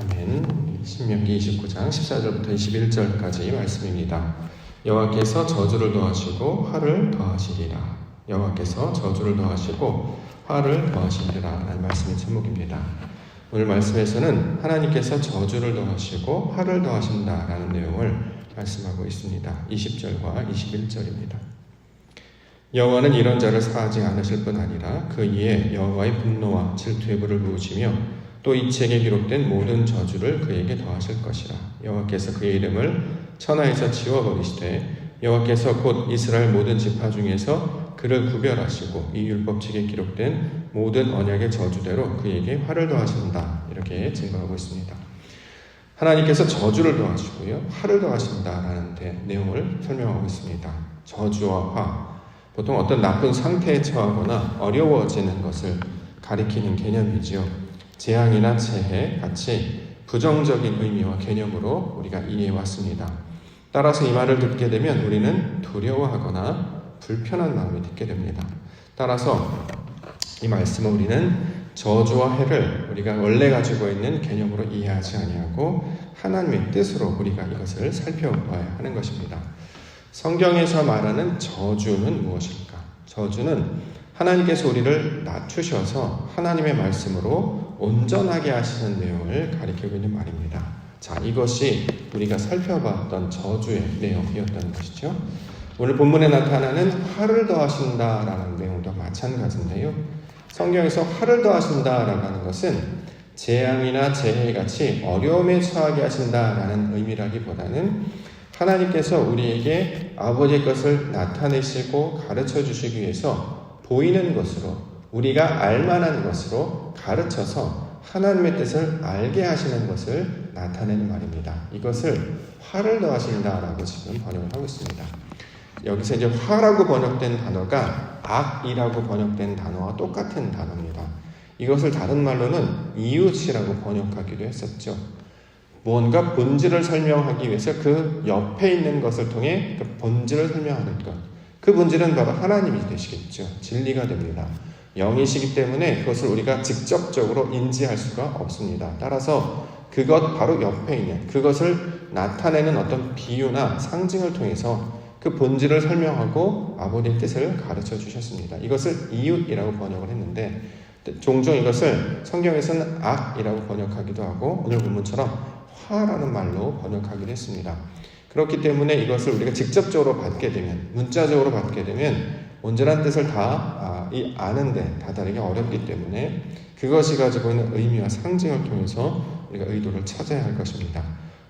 아멘. 신명기 29장 14절부터 21절까지 말씀입니다. 여호와께서 저주를 더하시고 화를 더하시리라. 여호와께서 저주를 더하시고 화를 더하시리라. 라는 말씀의 제목입니다. 오늘 말씀에서는 하나님께서 저주를 더하시고 화를 더하신다라는 내용을 말씀하고 있습니다. 20절과 21절입니다. 여호와는 이런 자를 사하지 않으실 뿐 아니라 그 이에 여호와의 분노와 질투의 불을 부으시며 또 이 책에 기록된 모든 저주를 그에게 더하실 것이라 여호와께서 그의 이름을 천하에서 지워버리시되 여호와께서 곧 이스라엘 모든 지파 중에서 그를 구별하시고 이 율법책에 기록된 모든 언약의 저주대로 그에게 화를 더하신다 이렇게 증거하고 있습니다. 하나님께서 저주를 더하시고요 화를 더하신다라는 내용을 설명하고 있습니다. 저주와 화 보통 어떤 나쁜 상태에 처하거나 어려워지는 것을 가리키는 개념이지요. 재앙이나 재해 같이 부정적인 의미와 개념으로 우리가 이해해 왔습니다. 따라서 이 말을 듣게 되면 우리는 두려워하거나 불편한 마음이 듣게 됩니다. 따라서 이 말씀은 우리는 저주와 해를 우리가 원래 가지고 있는 개념으로 이해하지 아니하고 하나님의 뜻으로 우리가 이것을 살펴봐야 하는 것입니다. 성경에서 말하는 저주는 무엇일까? 저주는 하나님께서 우리를 낮추셔서 하나님의 말씀으로 온전하게 하시는 내용을 가리키고 있는 말입니다. 자, 이것이 우리가 살펴봤던 저주의 내용이었다는 것이죠. 오늘 본문에 나타나는 화를 더하신다라는 내용도 마찬가지인데요. 성경에서 화를 더하신다라고 하는 것은 재앙이나 재해 같이 어려움에 처하게 하신다라는 의미라기보다는 하나님께서 우리에게 아버지의 것을 나타내시고 가르쳐 주시기 위해서 보이는 것으로 우리가 알만한 것으로 가르쳐서 하나님의 뜻을 알게 하시는 것을 나타내는 말입니다. 이것을 화를 더하신다라고 지금 번역을 하고 있습니다. 여기서 이제 화라고 번역된 단어가 악이라고 번역된 단어와 똑같은 단어입니다. 이것을 다른 말로는 이웃이라고 번역하기도 했었죠. 무언가 본질을 설명하기 위해서 그 옆에 있는 것을 통해 그 본질을 설명하는 것. 그 본질은 바로 하나님이 되시겠죠. 진리가 됩니다. 영이시기 때문에 그것을 우리가 직접적으로 인지할 수가 없습니다. 따라서 그것 바로 옆에 있는 그것을 나타내는 어떤 비유나 상징을 통해서 그 본질을 설명하고 아버지의 뜻을 가르쳐 주셨습니다. 이것을 이웃이라고 번역을 했는데 종종 이것을 성경에서는 악이라고 번역하기도 하고 오늘 본문처럼 화라는 말로 번역하기도 했습니다. 그렇기 때문에 이것을 우리가 직접적으로 받게 되면 문자적으로 받게 되면 온전한 뜻을 다이 아는데 다다르기 어렵기 때문에 그것이 가지고 있는 의미와 상징을 통해서 우리가 의도를 찾아야 할 것입니다.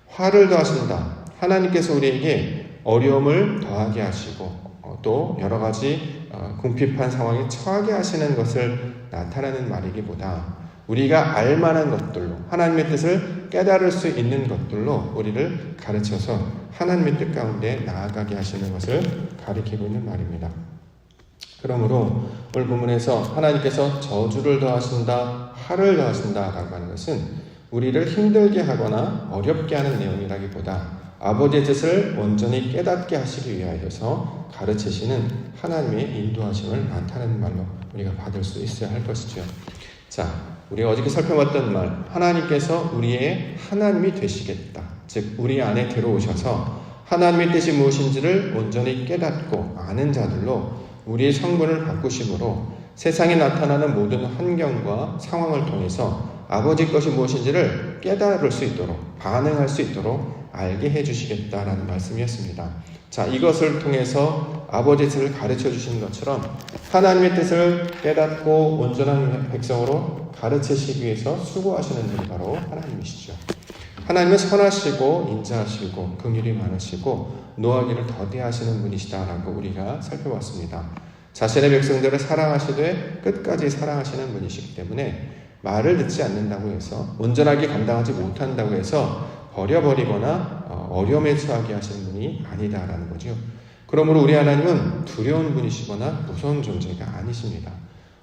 화를 더하신다. 하나님께서 우리에게 어려움을 더하게 하시고 어, 또 여러 가지 어, 궁핍한 상황에 처하게 하시는 것을 나타내는 말이기보다 우리가 알만한 것들로 하나님의 뜻을 깨달을 수 있는 것들로 우리를 가르쳐서 하나님의 뜻 가운데 나아가게 하시는 것을 가리키고 있는 말입니다. 그러므로 오늘 본문에서 하나님께서 저주를 더하신다, 화를 더하신다라고 하는 것은 우리를 힘들게 하거나 어렵게 하는 내용이라기보다 아버지의 뜻을 온전히 깨닫게 하시기 위하여서 가르치시는 하나님의 인도하심을 나타내는 말로 우리가 받을 수 있어야 할 것이죠. 자, 우리가 어저께 살펴봤던 말, 하나님께서 우리의 하나님이 되시겠다. 즉, 우리 안에 들어오셔서 하나님의 뜻이 무엇인지를 온전히 깨닫고 아는 자들로 우리의 성분을 바꾸심으로 세상에 나타나는 모든 환경과 상황을 통해서 아버지 것이 무엇인지를 깨달을 수 있도록 반응할 수 있도록 알게 해주시겠다라는 말씀이었습니다. 자, 이것을 통해서 아버지의 뜻을 가르쳐 주시는 것처럼 하나님의 뜻을 깨닫고 온전한 백성으로 가르치시기 위해서 수고하시는 분이 바로 하나님이시죠. 하나님은 선하시고 인자하시고 긍휼이 많으시고 노하기를 더디하시는 분이시다라고 우리가 살펴봤습니다. 자신의 백성들을 사랑하시되 끝까지 사랑하시는 분이시기 때문에 말을 듣지 않는다고 해서 온전하게 감당하지 못한다고 해서 버려버리거나 어려움에 처하게 하시는 분이 아니다라는 거죠. 그러므로 우리 하나님은 두려운 분이시거나 무서운 존재가 아니십니다.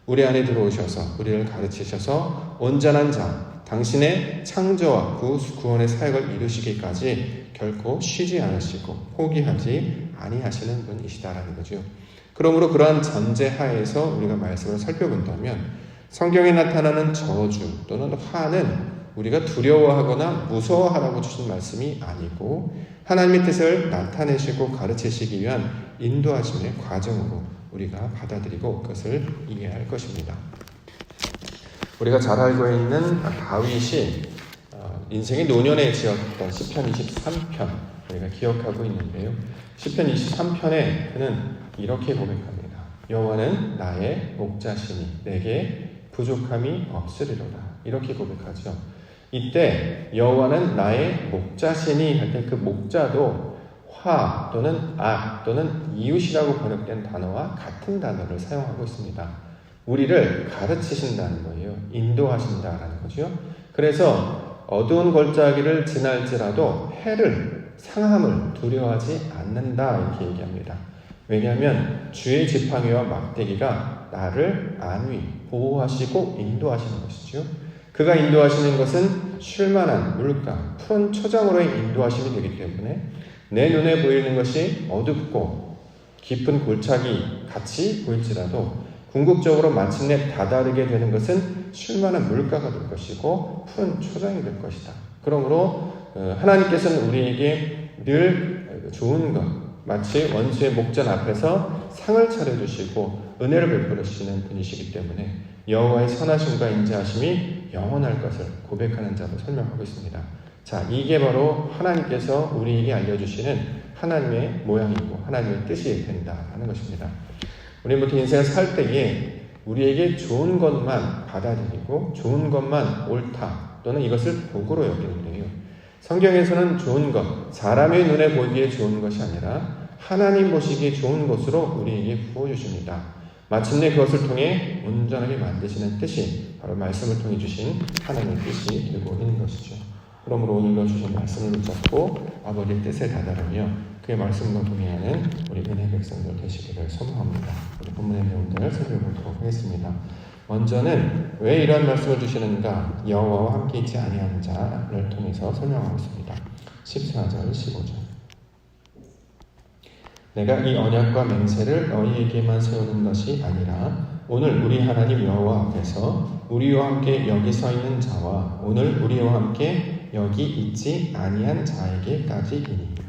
우리 안에 들어오셔서 우리를 가르치셔서 온전한 자, 당신의 창조와 구원의 사역을 이루시기까지 결코 쉬지 않으시고 포기하지 아니하시는 분이시다라는 거죠. 그러므로 그러한 전제 하에서 우리가 말씀을 살펴본다면 성경에 나타나는 저주 또는 화는 우리가 두려워하거나 무서워하라고 주신 말씀이 아니고 하나님의 뜻을 나타내시고 가르치시기 위한 인도하심의 과정으로 우리가 받아들이고 그것을 이해할 것입니다. 우리가 잘 알고 있는 다윗이 어, 인생의 노년에 지었던 시편 23편 우리가 기억하고 있는데요. 시편 23편에 그는 이렇게 고백합니다. 여호와는 나의 목자시니 내게 부족함이 없으리로다. 이렇게 고백하죠. 이때 여호와는 나의 목자시니 할 때 그 목자도 화 또는 악 또는 이웃이라고 번역된 단어와 같은 단어를 사용하고 있습니다. 우리를 가르치신다는 거예요. 인도하신다라는 거죠. 그래서 어두운 골짜기를 지날지라도 해를 상함을 두려워하지 않는다 이렇게 얘기합니다. 왜냐하면 주의 지팡이와 막대기가 나를 안위 보호하시고 인도하시는 것이죠. 그가 인도하시는 것은 쉴만한 물가, 푸른 초장으로의 인도하심이 되기 때문에 내 눈에 보이는 것이 어둡고 깊은 골짜기 같이 보일지라도 궁극적으로 마침내 다다르게 되는 것은 쉴만한 물가가 될 것이고 푸른 초장이 될 것이다. 그러므로 어, 하나님께서는 우리에게 늘 좋은 것, 마치 원수의 목전 앞에서 상을 차려주시고 은혜를 베풀어 주시는 분이시기 때문에 여호와의 선하심과 인자하심이 영원할 것을 고백하는 자로 설명하고 있습니다. 자, 이게 바로 하나님께서 우리에게 알려주시는 하나님의 모양이고 하나님의 뜻이 된다는 것입니다. 우리부터 인생을 살 때에 우리에게 좋은 것만 받아들이고 좋은 것만 옳다 또는 이것을 복으로 여기는데요. 성경에서는 좋은 것, 사람의 눈에 보기에 좋은 것이 아니라 하나님 보시기에 좋은 것으로 우리에게 부어주십니다. 마침내 그것을 통해 온전하게 만드시는 뜻이 바로 말씀을 통해 주신 하나님의 뜻이 되고 있는 것이죠. 그러므로 오늘도 주신 말씀을 붙잡고 아버지의 뜻에 다다르며 그의 말씀과 동의하는 우리 은혜 백성들 되시기를 소망합니다. 우리 본문의 내용들을 살펴보도록 하겠습니다. 먼저는 왜 이러한 말씀을 주시는가 여호와와 함께 있지 아니한 자를 통해서 설명하고 있습니다. 14절 15절 내가 이 언약과 맹세를 너희에게만 세우는 것이 아니라 오늘 우리 하나님 여호와 앞에서 우리와 함께 여기 서 있는 자와 오늘 우리와 함께 여기 있지 아니한 자에게까지이니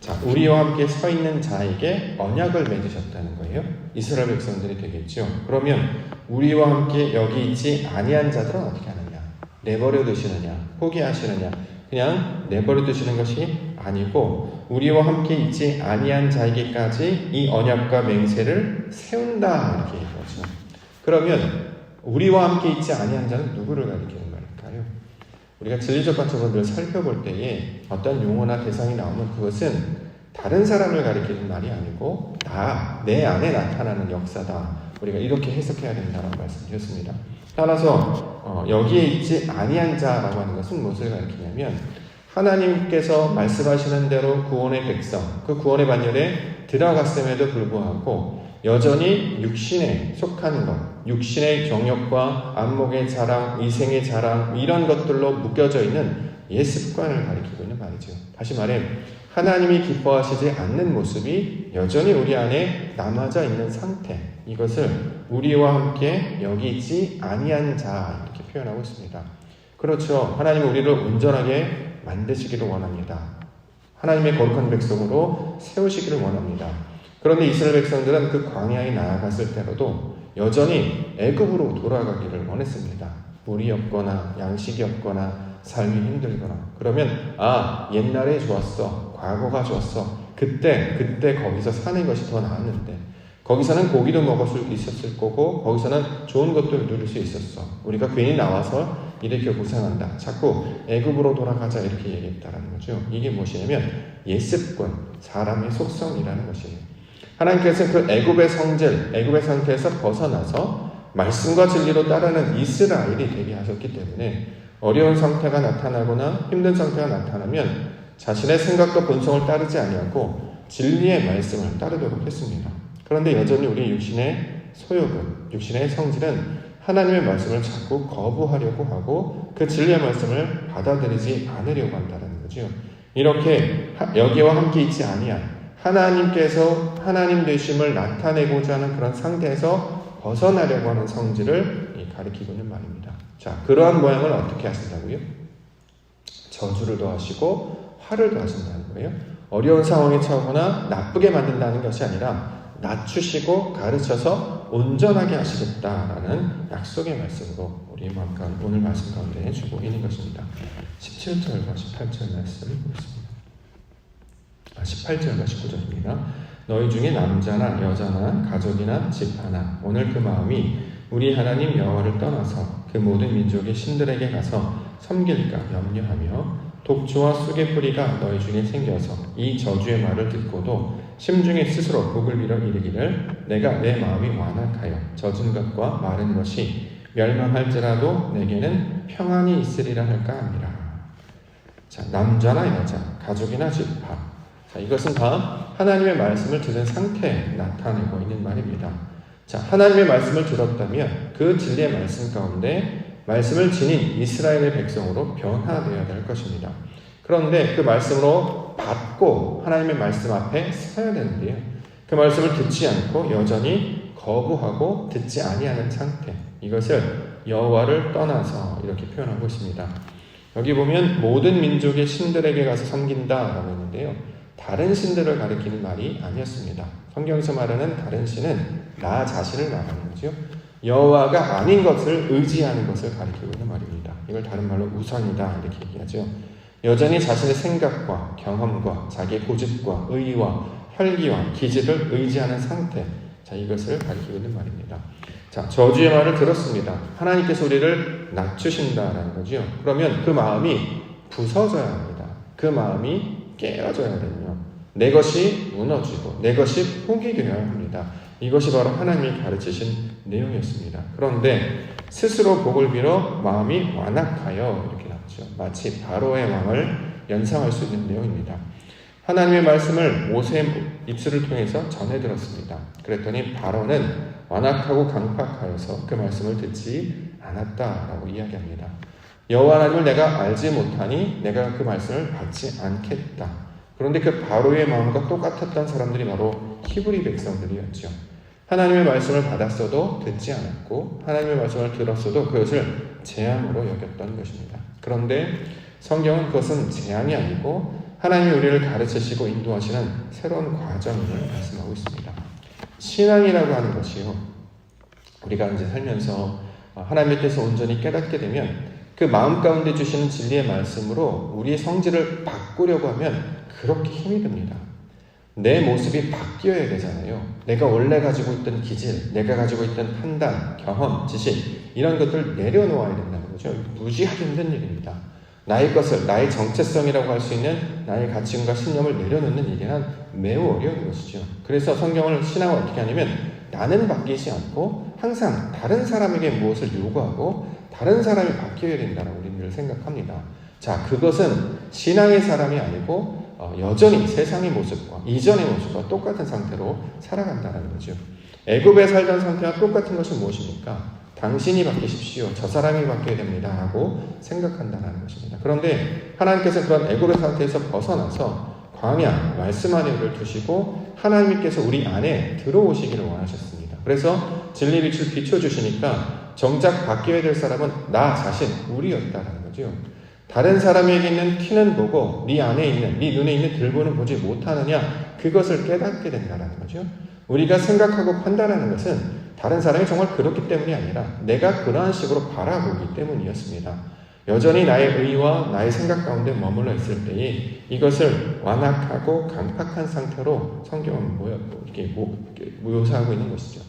자, 우리와 함께 서 있는 자에게 언약을 맺으셨다는 거예요. 이스라엘 백성들이 되겠죠. 그러면 우리와 함께 여기 있지 아니한 자들은 어떻게 하느냐? 내버려 두시느냐? 포기하시느냐? 그냥 내버려 두시는 것이 아니고 우리와 함께 있지 아니한 자에게까지 이 언약과 맹세를 세운다 이렇게 얘기하죠. 그러면 우리와 함께 있지 아니한 자는 누구를 걸까요? 우리가 진리적 늘 살펴볼 때에 어떤 용어나 대상이 나오면 그것은 다른 사람을 가리키는 말이 아니고 나, 내 안에 나타나는 역사다. 우리가 이렇게 해석해야 된다는 말씀드렸습니다. 따라서 어, 여기에 있지 아니한 자라고 하는 것은 무엇을 가리키냐면 하나님께서 말씀하시는 대로 구원의 백성, 그 구원의 반열에 들어갔음에도 불구하고 여전히 육신에 속한 것, 육신의 경력과 안목의 자랑, 이생의 자랑 이런 것들로 묶여져 있는 옛 습관을 가리키고 있는 말이죠. 다시 말해 하나님이 기뻐하시지 않는 모습이 여전히 우리 안에 남아져 있는 상태 이것을 우리와 함께 여기 있지 아니한 자 이렇게 표현하고 있습니다. 그렇죠. 하나님은 우리를 온전하게 만드시기를 원합니다. 하나님의 거룩한 백성으로 세우시기를 원합니다. 그런데 이스라엘 백성들은 그 광야에 나아갔을 때로도 여전히 애굽으로 돌아가기를 원했습니다. 물이 없거나 양식이 없거나 삶이 힘들거나. 그러면 아 옛날에 좋았어. 과거가 좋았어. 그때 그때 거기서 사는 것이 더 나았는데. 거기서는 고기도 먹을 수 있었을 거고 거기서는 좋은 것도 누릴 수 있었어. 우리가 괜히 나와서 이렇게 고생한다. 자꾸 애굽으로 돌아가자 이렇게 얘기했다라는 거죠. 이게 무엇이냐면 예습권 사람의 속성이라는 것이에요 하나님께서 그 애굽의 성질 애굽의 상태에서 벗어나서 말씀과 진리로 따르는 이스라엘이 되게 하셨기 때문에 어려운 상태가 나타나거나 힘든 상태가 나타나면 자신의 생각과 본성을 따르지 아니하고 진리의 말씀을 따르도록 했습니다. 그런데 여전히 우리 육신의 소욕은 육신의 성질은 하나님의 말씀을 자꾸 거부하려고 하고 그 진리의 말씀을 받아들이지 않으려고 한다는 거죠. 이렇게 여기와 함께 있지 아니한 하나님께서 하나님 되심을 나타내고자 하는 그런 상태에서 벗어나려고 하는 성질을 가리키고 있는 말입니다. 자, 그러한 모양을 어떻게 하신다고요? 저주를 더하시고 화를 더하신다는 거예요. 어려운 상황에 처하거나 나쁘게 만든다는 것이 아니라 낮추시고 가르쳐서 온전하게 하시겠다라는 약속의 말씀으로 우리 마음 오늘 말씀 가운데 주고 있는 것입니다. 17절과 18절 말씀 보겠습니다. 아, 18절과 19절입니다. 너희 중에 남자나 여자나 가족이나 집 하나 오늘 그 마음이 우리 하나님 여호와를 떠나서 그 모든 민족의 신들에게 가서 섬길까 염려하며 독주와 쑥의 뿌리가 너희 중에 생겨서 이 저주의 말을 듣고도 심중에 스스로 복을 빌어 이르기를 내가 내 마음이 완악하여 젖은 것과 마른 것이 멸망할지라도 내게는 평안이 있으리라 할까 합니다. 자, 남자나 여자, 가족이나 집합. 자, 이것은 다 하나님의 말씀을 들은 상태에 나타내고 있는 말입니다. 자, 하나님의 말씀을 들었다면 그 진리의 말씀 가운데 말씀을 지닌 이스라엘의 백성으로 변화되어야 될 것입니다. 그런데 그 말씀으로 받고 하나님의 말씀 앞에 서야 되는데요. 그 말씀을 듣지 않고 여전히 거부하고 듣지 아니하는 상태. 이것을 여호와를 떠나서 이렇게 표현하고 있습니다. 여기 보면 모든 민족의 신들에게 가서 섬긴다라고 했는데요. 다른 신들을 가리키는 말이 아니었습니다. 성경에서 말하는 다른 신은 나 자신을 말하는 거죠. 여호와가 아닌 것을 의지하는 것을 가리키고 있는 말입니다. 이걸 다른 말로 우상이다 이렇게 얘기하죠. 여전히 자신의 생각과 경험과 자기의 고집과 의와 혈기와 기질을 의지하는 상태. 자, 이것을 가리키고 있는 말입니다. 자, 저주의 말을 들었습니다. 하나님께서 우리를 낮추신다라는 거죠. 그러면 그 마음이 부서져야 합니다. 그 마음이 깨어져야 되며 내 것이 무너지고 내 것이 포기되어야 합니다. 이것이 바로 하나님이 가르치신 내용이었습니다. 그런데 스스로 복을 빌어 마음이 완악하여 이렇게 나왔죠. 마치 바로의 왕을 연상할 수 있는 내용입니다. 하나님의 말씀을 모세의 입술을 통해서 전해 들었습니다. 그랬더니 바로는 완악하고 강팍하여서 그 말씀을 듣지 않았다라고 이야기합니다. 여호와 하나님을 내가 알지 못하니 내가 그 말씀을 받지 않겠다. 그런데 그 바로의 마음과 똑같았던 사람들이 바로 히브리 백성들이었죠. 하나님의 말씀을 받았어도 듣지 않았고 하나님의 말씀을 들었어도 그것을 재앙으로 여겼던 것입니다. 그런데 성경은 그것은 재앙이 아니고 하나님이 우리를 가르치시고 인도하시는 새로운 과정을 말씀하고 있습니다. 신앙이라고 하는 것이요. 우리가 이제 살면서 하나님의 뜻을 온전히 깨닫게 되면 그 마음 가운데 주시는 진리의 말씀으로 우리의 성질을 바꾸려고 하면 그렇게 힘이 듭니다. 내 모습이 바뀌어야 되잖아요. 내가 원래 가지고 있던 기질, 내가 가지고 있던 판단, 경험, 지식, 이런 것들 내려놓아야 된다는 거죠. 무지하게 힘든 일입니다. 나의 것을, 나의 정체성이라고 할 수 있는 나의 가치관과 신념을 내려놓는 일이란 매우 어려운 것이죠. 그래서 성경을 신앙을 어떻게 하냐면 나는 바뀌지 않고 항상 다른 사람에게 무엇을 요구하고 다른 사람이 바뀌어야 된다고 우리는 늘 생각합니다. 자, 그것은 신앙의 사람이 아니고 어, 여전히 세상의 모습과 이전의 모습과 똑같은 상태로 살아간다는 거죠. 애굽에 살던 상태와 똑같은 것은 무엇입니까? 당신이 바뀌십시오. 저 사람이 바뀌어야 됩니다. 라고 생각한다는 것입니다. 그런데 하나님께서 그런 애굽의 상태에서 벗어나서 광야, 말씀 안에 를 두시고 하나님께서 우리 안에 들어오시기를 원하셨습니다. 그래서 진리 빛을 비춰주시니까 정작 바뀌어야 될 사람은 나 자신, 우리였다는 거죠. 다른 사람에게 있는 키는 보고 네 안에 있는, 네 눈에 있는 들보는 보지 못하느냐 그것을 깨닫게 된다는 거죠. 우리가 생각하고 판단하는 것은 다른 사람이 정말 그렇기 때문이 아니라 내가 그러한 식으로 바라보기 때문이었습니다. 여전히 나의 의와 나의 생각 가운데 머물러 있을 때에 이것을 완악하고 강팍한 상태로 성경은 모여, 이렇게 묘사하고 있는 것이죠.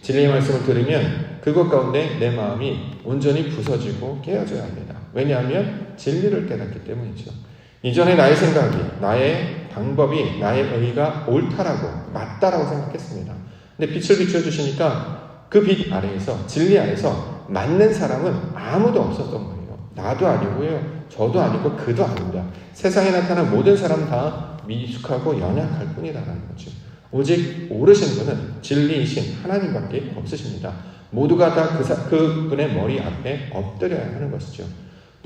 진리의 말씀을 들으면 그것 가운데 내 마음이 온전히 부서지고 깨어져야 합니다. 왜냐하면 진리를 깨닫기 때문이죠. 이전에 나의 생각이, 나의 방법이, 나의 의가 옳다라고, 맞다라고 생각했습니다. 근데 빛을 비춰주시니까 그 빛 아래에서, 진리 아래에서 맞는 사람은 아무도 없었던 거예요. 나도 아니고요. 저도 아니고 그도 아닙니다. 세상에 나타난 모든 사람 다 미숙하고 연약할 뿐이다라는 거죠. 오직 오르신 분은 진리이신 하나님밖에 없으십니다. 모두가 다 그, 그 분의 머리 앞에 엎드려야 하는 것이죠.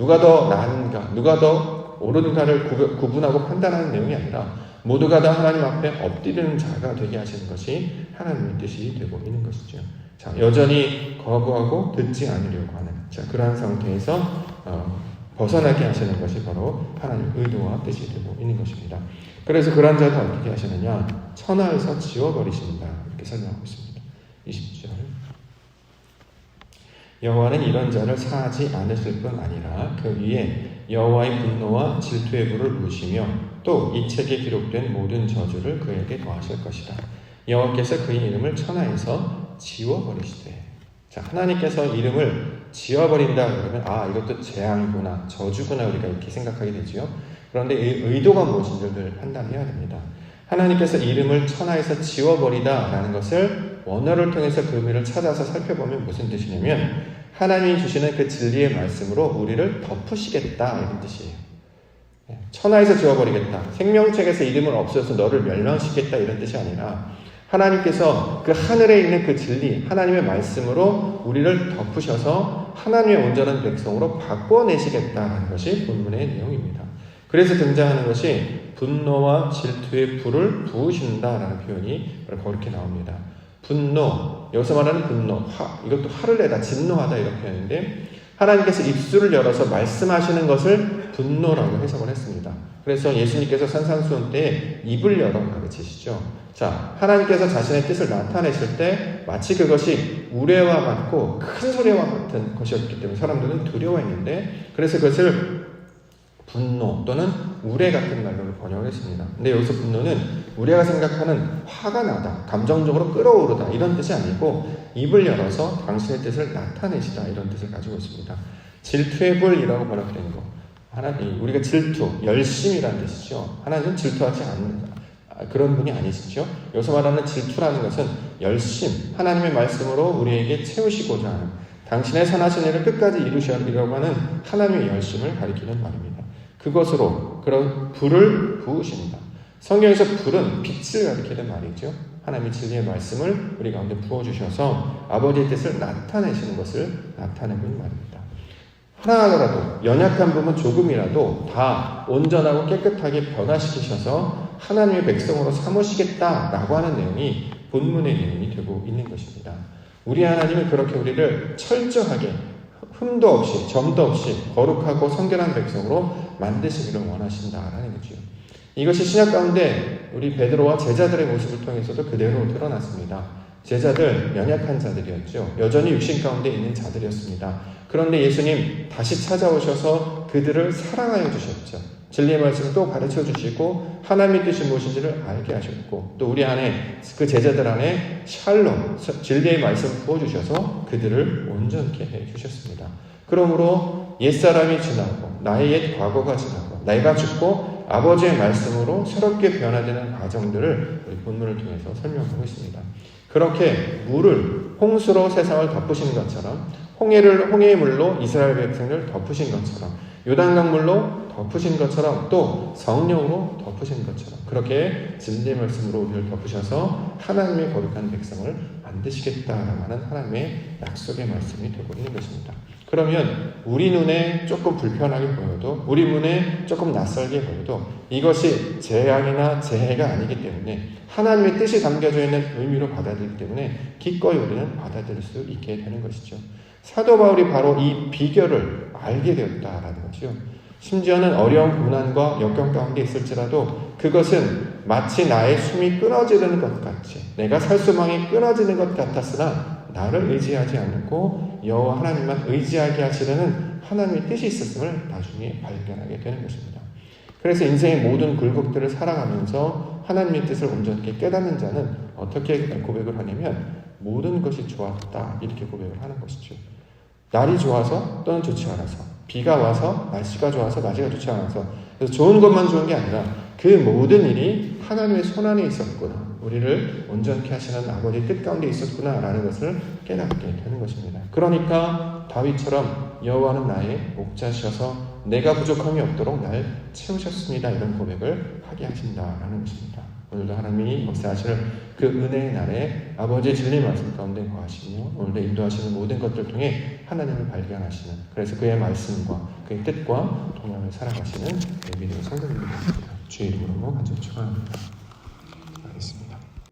누가 더 나은가, 누가 더 옳은가를 구분하고 판단하는 내용이 아니라 모두가 다 하나님 앞에 엎드리는 자가 되게 하시는 것이 하나님의 뜻이 되고 있는 것이죠. 자, 여전히 거부하고 듣지 않으려고 하는 자, 그러한 상태에서 어, 벗어나게 하시는 것이 바로 하나님 의도와 뜻이 되고 있는 것입니다. 그래서 그러한 자도 어떻게 하시느냐? 천하에서 지워버리신다. 이렇게 설명하고 있습니다. 20절. 여호와는 이런 자를 사하지 않으실 뿐 아니라 그 위에 여호와의 분노와 질투의 불을 부으시며 또 이 책에 기록된 모든 저주를 그에게 더하실 것이다. 여호와께서 그의 이름을 천하에서 지워버리시되 자 하나님께서 이름을 지워버린다 그러면 아 이것도 재앙이구나 저주구나 우리가 이렇게 생각하게 되지요. 그런데 이 의도가 무엇인지를 판단해야 됩니다. 하나님께서 이름을 천하에서 지워버리다라는 것을 원어를 통해서 그 의미를 찾아서 살펴보면 무슨 뜻이냐면 하나님이 주시는 그 진리의 말씀으로 우리를 덮으시겠다 이런 뜻이에요. 예, 천하에서 지워버리겠다. 생명책에서 이름을 없애서 너를 멸망시켰다 이런 뜻이 아니라 하나님께서 그 하늘에 있는 그 진리, 하나님의 말씀으로 우리를 덮으셔서 하나님의 온전한 백성으로 바꿔내시겠다는 것이 본문의 내용입니다. 그래서 등장하는 것이 분노와 질투의 불을 부으신다라는 표현이 그렇게 나옵니다. 분노, 여기서 말하는 분노, 화, 이것도 화를 내다, 진노하다 이렇게 하는데 하나님께서 입술을 열어서 말씀하시는 것을 분노라고 해석을 했습니다. 그래서 예수님께서 산상수훈 때 입을 열어 가르치시죠. 자, 하나님께서 자신의 뜻을 나타내실 때 마치 그것이 우레와 같고 큰 소리와 같은 것이었기 때문에 사람들은 두려워했는데 그래서 그것을 분노 또는 우레 같은 말로 번역을 했습니다. 근데 여기서 분노는 우리가 생각하는 화가 나다, 감정적으로 끌어오르다 이런 뜻이 아니고 입을 열어서 당신의 뜻을 나타내시다 이런 뜻을 가지고 있습니다. 질투의 불이라고 번역된 거. 하나님 우리가 질투, 열심이라는 뜻이죠. 하나님은 질투하지 않는 그런 분이 아니시죠. 여기서 말하는 질투라는 것은 열심, 하나님의 말씀으로 우리에게 채우시고자 하는 당신의 선하신 일을 끝까지 이루시려고 하는 하나님의 열심을 가리키는 말입니다. 그것으로 그런 불을 부으신다. 성경에서 불은 빛을 가리키는 말이죠. 하나님의 진리의 말씀을 우리 가운데 부어주셔서 아버지의 뜻을 나타내시는 것을 나타내고 있는 말입니다. 하나라도 연약한 부분 조금이라도 다 온전하고 깨끗하게 변화시키셔서 하나님의 백성으로 삼으시겠다라고 하는 내용이 본문의 내용이 되고 있는 것입니다. 우리 하나님은 그렇게 우리를 철저하게 흠도 없이 점도 없이 거룩하고 성결한 백성으로 만드시기를 원하신다라는 거죠. 이것이 신약 가운데 우리 베드로와 제자들의 모습을 통해서도 그대로 드러났습니다. 제자들 연약한 자들이었죠. 여전히 육신 가운데 있는 자들이었습니다. 그런데 예수님 다시 찾아오셔서 그들을 사랑하여 주셨죠. 진리의 말씀을 또 가르쳐 주시고 하나님의 뜻이 무엇인지를 알게 하셨고 또 우리 안에 그 제자들 안에 샬롬 진리의 말씀 부어 주셔서 그들을 온전케 해 주셨습니다. 그러므로 옛사람이 지나고 나의 옛 과거가 지나고 내가 죽고 아버지의 말씀으로 새롭게 변화되는 과정들을 우리 본문을 통해서 설명하고 있습니다. 그렇게 물을 홍수로 세상을 덮으신 것처럼 홍해를 홍해의 물로 이스라엘 백성을 덮으신 것처럼 요단강 물로 덮으신 것처럼 또 성령으로 덮으신 것처럼 그렇게 진리의 말씀으로 우리를 덮으셔서 하나님의 거룩한 백성을 만드시겠다라고 하는 하나님의 약속의 말씀이 되고 있는 것입니다. 그러면 우리 눈에 조금 불편하게 보여도 우리 눈에 조금 낯설게 보여도 이것이 재앙이나 재해가 아니기 때문에 하나님의 뜻이 담겨져 있는 의미로 받아들이기 때문에 기꺼이 우리는 받아들일 수 있게 되는 것이죠. 사도 바울이 바로 이 비결을 알게 되었다라는 거죠. 심지어는 어려운 고난과 역경 가운데 있을지라도 그것은 마치 나의 숨이 끊어지는 것 같이 내가 살 수망이 끊어지는 것 같았으나 나를 의지하지 않고 여호와 하나님만 의지하게 하시려는 하나님의 뜻이 있었음을 나중에 발견하게 되는 것입니다. 그래서 인생의 모든 굴곡들을 살아가면서 하나님의 뜻을 온전히 깨닫는 자는 어떻게 고백을 하냐면 모든 것이 좋았다 이렇게 고백을 하는 것이죠. 날이 좋아서 또는 좋지 않아서 비가 와서 날씨가 좋아서 날씨가 좋지 않아서 그래서 좋은 것만 좋은 게 아니라 그 모든 일이 하나님의 손 안에 있었구나. 우리를 온전케 하시는 아버지의 뜻 가운데 있었구나라는 것을 깨닫게 되는 것입니다. 그러니까 다윗처럼 여호와는 나의 목자셔서 내가 부족함이 없도록 날 채우셨습니다. 이런 고백을 하게 하신다라는 것입니다. 오늘도 하나님이 역사하시는 그 은혜의 날에 아버지의 진리 말씀 가운데 거하시며 오늘도 인도하시는 모든 것들 통해 하나님을 발견하시는 그래서 그의 말씀과 그의 뜻과 동행을 살아가시는 예비된 성도님들 되십니다. 주의 이름으로 간절히 축원합니다.